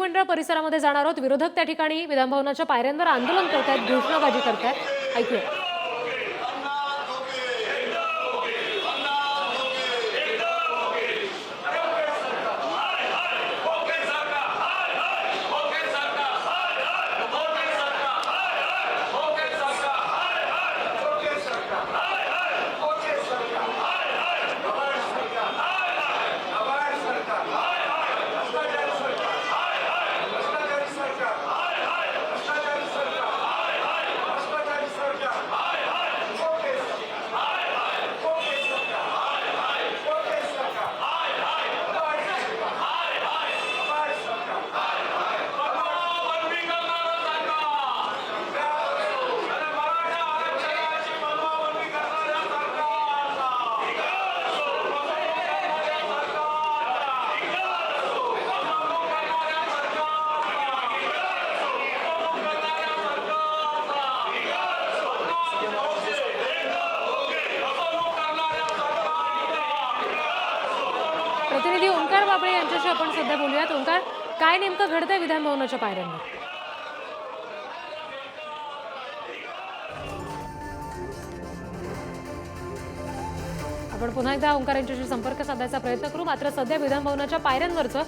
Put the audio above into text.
विधिमंडळ परिसरामध्ये जाणार आहोत. विरोधक त्या ठिकाणी विधानभवनाच्या पायऱ्यांवर आंदोलन करतायत घोषणाबाजी करतायत. ऐकूया. प्रतिनिधी ओंकार बाबळे यांच्याशी आपण सध्या बोलूयात. ओंकार काय नेमकं घडतंय विधानभवनाच्या पायऱ्यांवर? आपण पुन्हा एकदा ओंकार यांच्याशी संपर्क साधायचा प्रयत्न करू. मात्र सध्या विधानभवनाच्या पायऱ्यांवरचं